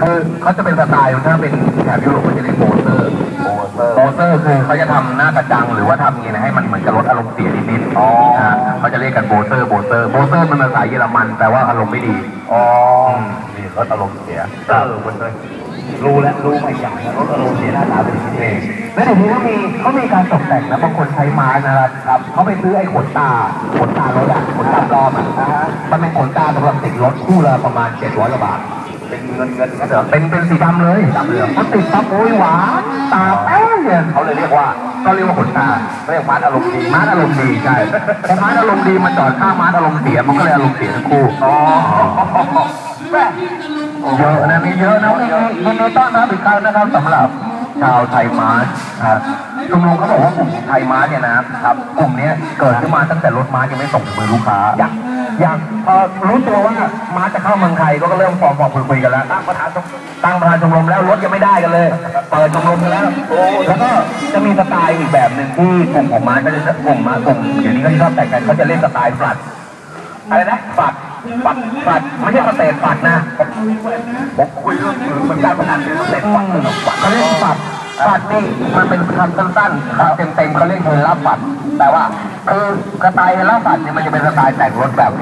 คือเขาจะเป็นสไตล์ถ้าเป็นแถบยุโรปเขาจะเรียกโบเซอร์โบเซอร์โบเซอร์คือเขาจะทำหน้ากระจังหรือว่าทำอย่างนี้นะให้มันเหมือนจะลดอารมณ์เสียนิดๆอ๋อเขาจะเรียกกันโบเซอร์โบเซอร์โบเซอร์มันภาษาเยอรมันแปลว่าอารมณ์ไม่ดีอ๋อนี่ลดอารมณ์เสียเออโบเซอร์รู้แล้วรู้มาอย่างนะลดอารมณ์เสียหน้าตาเป็นอย่างนี้เองแล้วเดี๋ยวนี้เขามีเขามีการตกแต่งนะบางคนใช้ไม้นะครับครับเขาไปซื้อไอ้ขนตาขนตารถอะขนตาปลอมอะมันเป็นขนตาสำหรับติดรถคู่ละประมาณ700กว่าบาท เป็นเงินเงินเหรอเป็นเป็นสีดำเลยดำเหลืองเขาติดปั๊บโอ้ยหวานตาแป้งเนี่ยเขาเลยเรียกว่าก็เรียกว่าขนตาเรียกมาร์อารมณ์ดีมาร์อารมณ์ดีใช่แต่มาร์อารมณ์ดีมันจอดข้างมาร์อารมณ์เสียมันก็เลยอารมณ์เสียทั้งคู่อ๋อแม่เยอะนะมีเยอะนะนี่ยินดีต้อนรับอีกครั้งนะครับสำหรับชาวไทยมาร์ครับชมรมเขาบอกว่ากลุ่มไทยมาร์เนี่ยนะครับกลุ่มเนี้ยเกิดขึ้นมาตั้งแต่รถม้ายังไม่ส่งถึงมือลูกค้า อย่างพอรู้ตัวว่ามาจะเข้าเมืองไทยก็เริ่มฟอร์มฟอร์มคุยๆกันแล้วตั้งประธานชมตั้งประธานชมรมแล้วรถยังไม่ได้กันเลย เปิดชมรมกันแล้วแล้วก็จะมีสไตล์อีกแบบหนึ่งที่กลุ่มของมาก็จะกลุ่มมากลุ่มเดี๋ยวนี้ก็ชอบแต่งกันเขาจะเล่นสไตล์ฟลัดอะไรนะฝัดฝัดฝัดไม่ใช่สเตทฝัดนะผมคุยเรื่องเหมือนการพนันสเตทฝัดฝัดเขาเรียกฝั ดฝัดนี่มันเป็นคำสั้นๆคำเต็มๆเขาเรียกเฮล่าฝัดแต่ว่าคือสไตล์เฮล่าฝัดเนี่ยมันจะเป็นสไตล์แต่งรถแบบ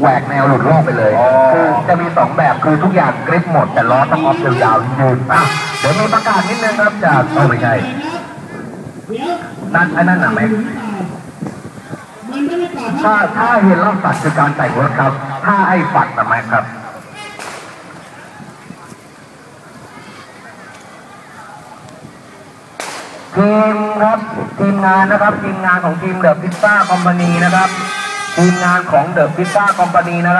แหวกแนวหลุดโลกไปเลย คือจะมีสองแบบคือทุกอย่างกริปหมด แต่ล้อต้องออฟยาวๆยืนอะเดี๋ยวมีประกาศนิดนึงครับจากเออไม่ใช่นั่นไอ้นั่นน่ะไหมมันไม่ได้ปราบถ้าถ้าเห็นรอบฝัดคือการแต่งรถครับ ถ้าไอ้ฝัดทำไมครับ ทีมครับทีมงานนะครับทีมงานของทีมเดอะพิซซ่าคอมพานีนะครับทีมงานของเดอะพิซซ่าคอมพานีนะครับ